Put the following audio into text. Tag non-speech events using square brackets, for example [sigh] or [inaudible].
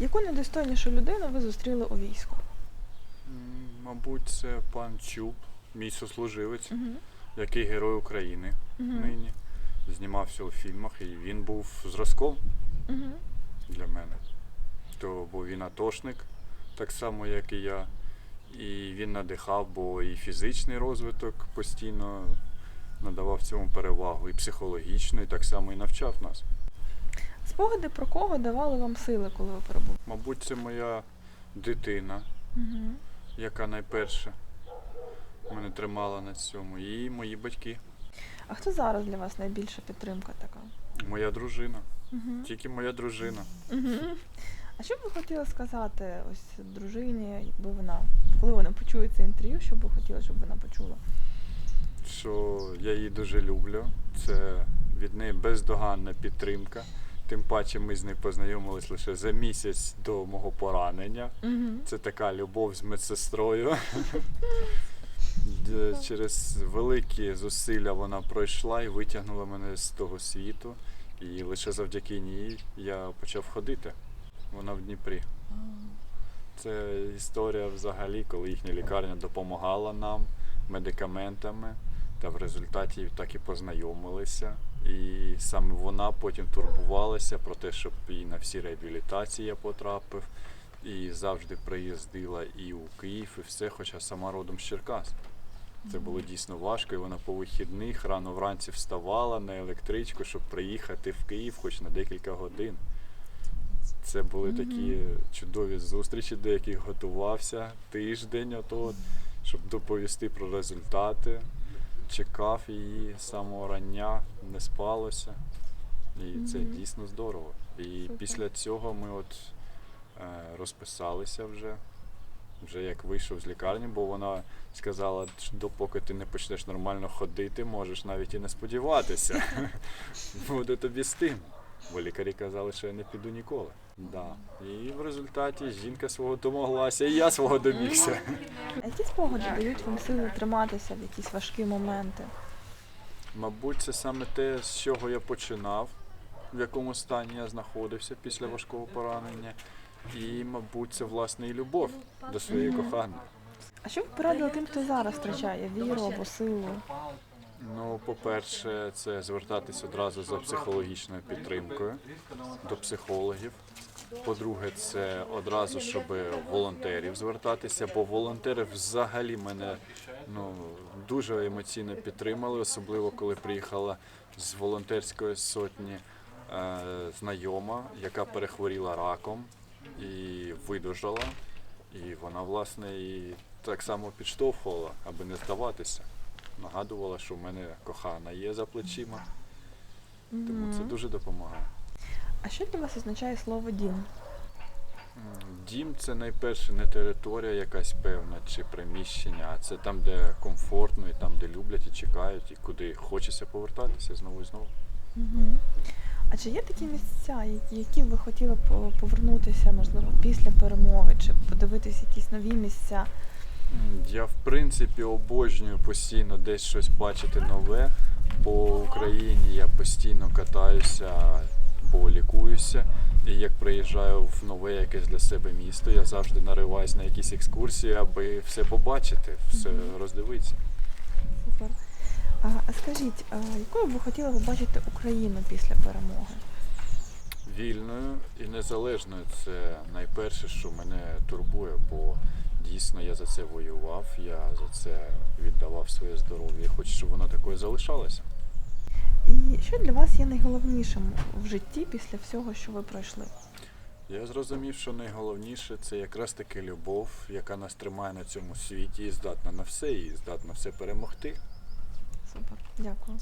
Яку недостойнішу людину ви зустріли у війську? Мабуть, це пан Чуб, мій сослуживець, Угу. який герой України Угу. нині. Знімався у фільмах, і він був зразком Угу. для мене. То був він атошник, так само, як і я. І він надихав, бо і фізичний розвиток постійно надавав цьому перевагу, і психологічний, так само і навчав нас. Спогади про кого давали вам сили, коли ви перебували? Мабуть, це моя дитина, Угу. яка найперше мене тримала на цьому, і мої батьки, А хто зараз для вас найбільша підтримка така? моя дружина. Угу. Тільки моя дружина. Угу. А що б ви хотіли сказати ось дружині, якби вона, коли вона почує це інтерв'ю, що б ви хотіли, щоб вона почула? що я її дуже люблю. Це від неї бездоганна підтримка. Тим паче ми з нею познайомились лише за місяць до мого поранення. Угу. Це така любов з медсестрою. [laughs] Через великі зусилля вона пройшла і витягнула мене з того світу. І лише завдяки ній я почав ходити. Вона в Дніпрі. Це історія взагалі, коли їхня лікарня допомагала нам медикаментами, та в результаті так і познайомилися. І саме вона потім турбувалася про те, щоб і на всі реабілітації я потрапив, і завжди приїздила і у Київ, і все, хоча сама родом з Черкас. Це було дійсно важко, і вона по вихідних рано вранці вставала на електричку, щоб приїхати в Київ хоч на декілька годин. Це були такі чудові зустрічі, до яких готувався тиждень, ото, щоб доповісти про результати. Чекав її з самого рання, не спалося. І це Мгм. дійсно здорово. І Супер. після цього ми от е, розписалися вже. Вже як вийшов з лікарні, бо вона сказала, що допоки ти не почнеш нормально ходити, можеш навіть і не сподіватися. [laughs] Буде тобі з тим. Бо лікарі казали, що я не піду ніколи. Да. І в результаті жінка свого домоглася, і я свого домігся. А які спогади дають вам сили триматися в якісь важкі моменти? Мабуть, це саме те, з чого я починав, в якому стані я знаходився після важкого поранення. І, мабуть, це власне і любов до своєї коханої. А що б ви порадили тим, хто зараз втрачає віру або силу? Ну, по-перше, це звертатись одразу за психологічною підтримкою до психологів. По-друге, це одразу, щоб волонтерів звертатися, бо волонтери взагалі мене ну, дуже емоційно підтримали, особливо коли приїхала з волонтерської сотні е, знайома, яка перехворіла раком і видужала. І вона, власне, і так само підштовхувала, аби не здаватися. Нагадувала, що в мене кохана є за плечима, тому це дуже допомагає. А що для вас означає слово дім? Дім це найперше не територія якась певна чи приміщення, а це там, де комфортно, і там, де люблять і чекають, і куди хочеться повертатися знову і знову. Угу. А чи є такі місця, які, ви хотіли по- повернутися, можливо, після перемоги, чи подивитись якісь нові місця? Я в принципі обожнюю постійно десь щось бачити нове. По Україні я постійно катаюся, бо лікуюся. І як приїжджаю в нове якесь для себе місто, я завжди нариваюсь на якісь екскурсії, аби все побачити, все роздивитися. Супер. А, скажіть, якою б ви хотіли побачити Україну після перемоги? Вільною і незалежною це найперше, що мене турбує, дійсно я за це воював, я за це віддавав своє здоров'я. і Хочу, щоб воно такою залишалося. І що для вас є найголовнішим в житті після всього, що ви пройшли? Я зрозумів, що найголовніше це якраз таки любов, яка нас тримає на цьому світі і здатна на все, і здатна все перемогти. Супер, дякую.